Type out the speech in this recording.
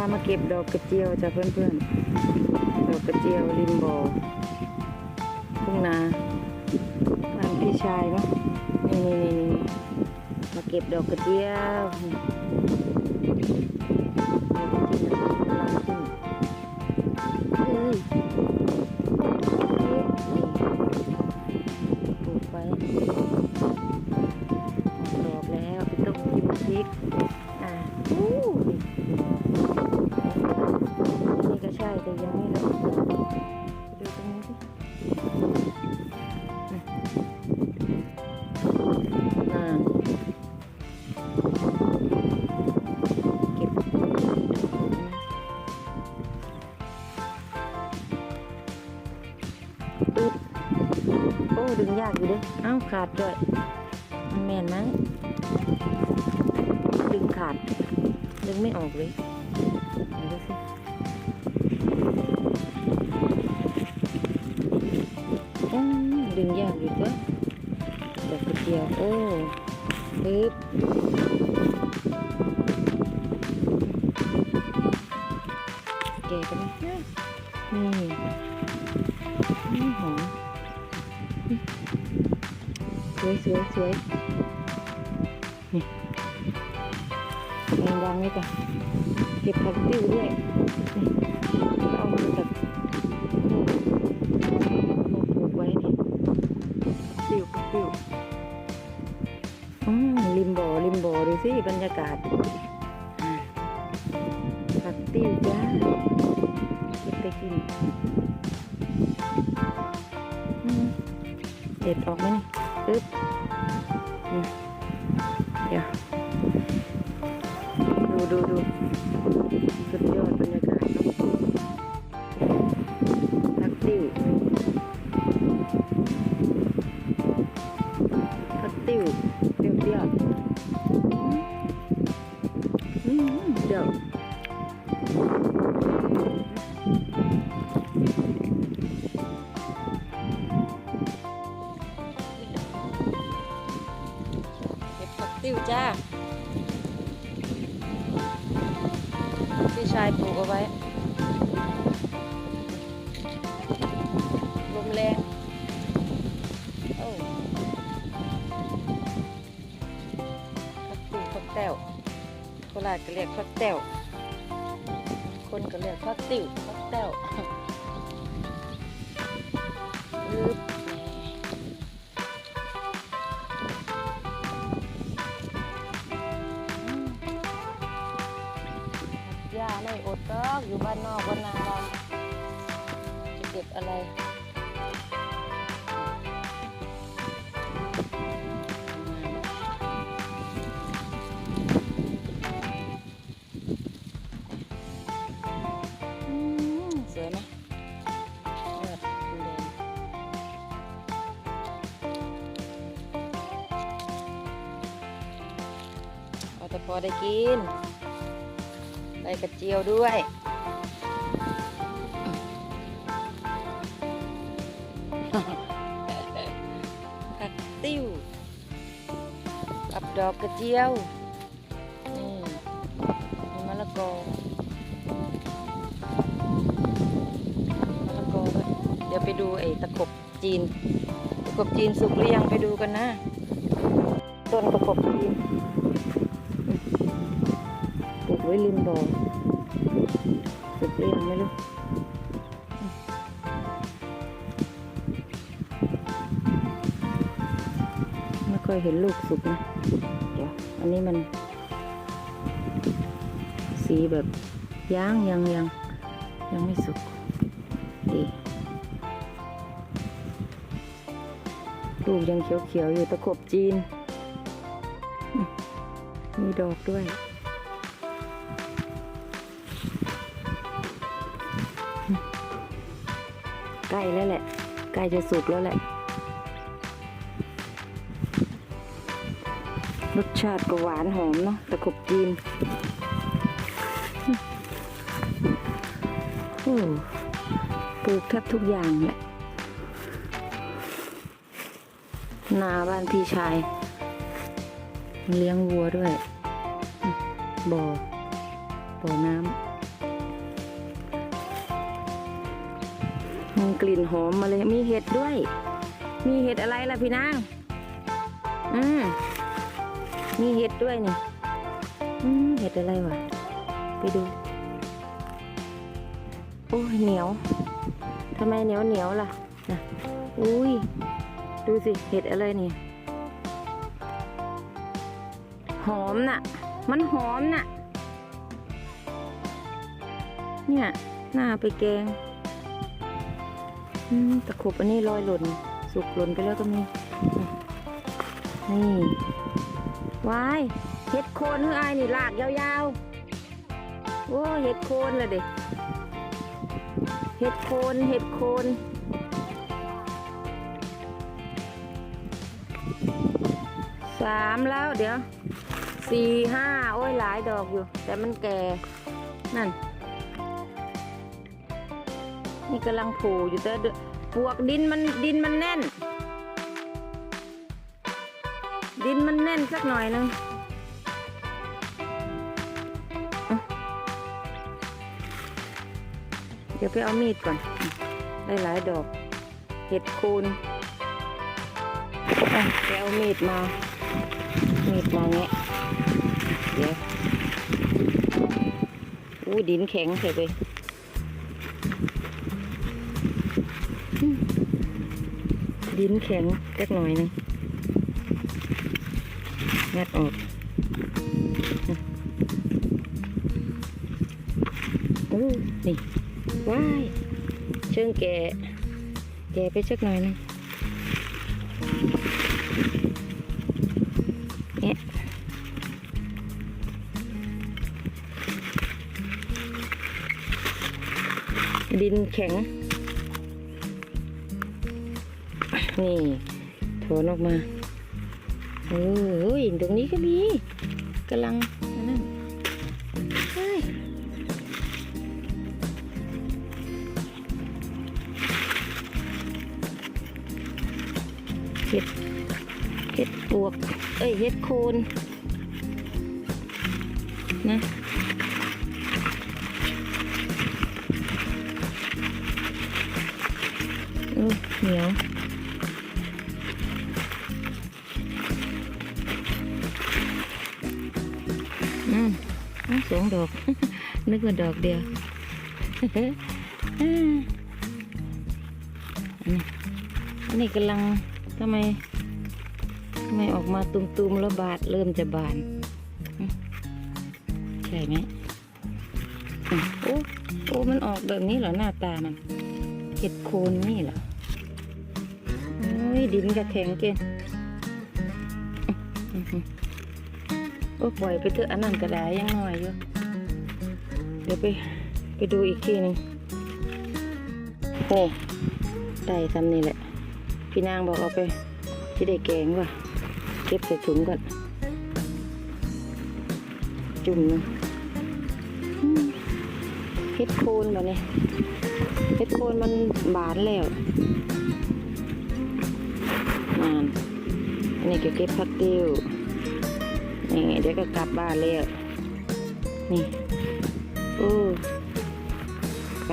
ามาเก็บดอกกระเจียวจ้ะเพื่อนๆ ดอกกระเจียวริมบ่อทุ่งนาบ้านพี่ชายเนาะ นี่นี่นี่มาเก็บดอกกระเจียวนี่ดอกกระเจียวกำลังขึ้นเอ้ย แต่ยังไม่รู้ดูตรงนี้สิอ่าเก็บอึดโอ้ ดึงยากอยู่เด้ เอ้า ขาดด้วยมันแม่นไหมดึงขาด ดึงไม่ออกเลยดูสิ ดึงยากอยู่ตัวดอกกระเจียว โอ้ปึ๊บแกะกันไหมนี่นี่หอมสวยสวยสวยนี่วางไว้ก่อนเก็บผักติ้วด้วยเอามาจา ริมบ่อริมบ่อดูสิบรรยากาศผักติ้วจ้าเก็บไปกินเด็ดออกไหมนี่ปึ๊บเดี๋ยวดูดูดู เดี๋ยเก็บผักติ้วจ้าพี่ชายปลูกเอาไว้ ราชก็เรียกพักแต้วคนก็เรียกพักติ๋วพักแต้วปึ๊บอืมย่าไม่อดก็อยู่บ้านนอกบ้านนาเรา เอาแต่พอได้กิน ได้กระเจียวด้วยผักติ้วกับดอกกระเจียวนี่มีมะละกอมะละกอเดี๋ยวไปดูไอ้ตะขบจีน ตะขบจีนสุกหรือยังไปดูกันนะ ต้นตะขบจีน ไว้ริมบ่อสุกเรียงไหมลูกไม่ค่อยเห็นลูกสุกนะ เดี๋ยว อันนี้มัน สีแบบย่างยังยังยังไม่สุกดีลูกยังเขียวๆอยู่ตะขบจีน มีดอกด้วย ล้แล้วแหละใกล้จะสุกแล้วแหละ รสชาติก็หวานหอมเนาะตะขบจีนโอ้ปลูกแทบทุกอย่างแหละนาบ้านพี่ชาย เลี้ยงวัวด้วยบ่อบ่อน้ำ กลิ่นหอมมาเลยมีเห็ดด้วย มีเห็ดอะไรล่ะพี่นางอืมมีเห็ดด้วยนี่อืมเห็ดอะไรวะไปดูโอ้ยเหนียวทำไมเหนียวเหนียวล่ะนะอุ้ยดูสิเห็ดอะไรนี่หอมน่ะ มันหอมน่ะ เนี่ย หน้าไปแกง ตะขบอันนี้ลอยหล่น สุกหล่นไปแล้วก็มี นี่วายเห็ดโคนเฮ้ยอายนี่ลากยาวๆ โอ้เห็ดโคนเลยเด็กเห็ดโคนเห็ดโคนสามแล้วเดี๋ยวสี่ห้าโอ้ยหลายดอกอยู่ แต่มันแก่ นั่น นี่กำลังโผล่อยู่แต่เดยวปวกดินมันดินมันแน่น ดินมันแน่นสักหน่อยนึงเดี๋ยวไปเอามีดก่อน ได้หลายดอก เห็ดคนอะไปเอามีดมา มีดมาเงี้ย เดี๋ยวอู้ดินแข็งเฉยไป ดินแข็งสักหน่อยนึงงัดออกโอ้นี่ว้ายเชิงแกะแกะไปสักหน่อยหนึงเนี่ยดินแข็ง นี่โถนออกมาเออเฮ้ยตรงนี้ก็มีกำลังนั่นเฮ็ดเห็ดปวก เอ้ยเห็ดโคนนะเออเหนียว สองดอก นึกว่าดอกเดียวอันนี้กำลังทำไมทำไมออกมาตุมๆแล้วบาดเริ่มจะบาน ใช่ไหมโอ้โอ้มันออกแบบนี้เหรอหน้าตามันเห็ดโคนนี่เหรอโอ้ยดินกระแข็งเกินอือ ก็ปล่อยไปเถอะอันนั้นก็ได้ยังน้อยอยู่ เดี๋ยวไปไปดูอีกทีหนึ่งโอ้ได้ทำนี่แหละ พี่นางบอกเอาไปที่ได้แกงว่ะเก็บใส่ถุงก่อน จุ่มหนึงอืมเฮ็ดโคนแบบนี้เฮ็ดโคนมันบานแล้วนานอันนี้ก็เก็บผักติ้ว นี่เดี๋ยวก็กลับบ้านแล้วนี่โอ้ไป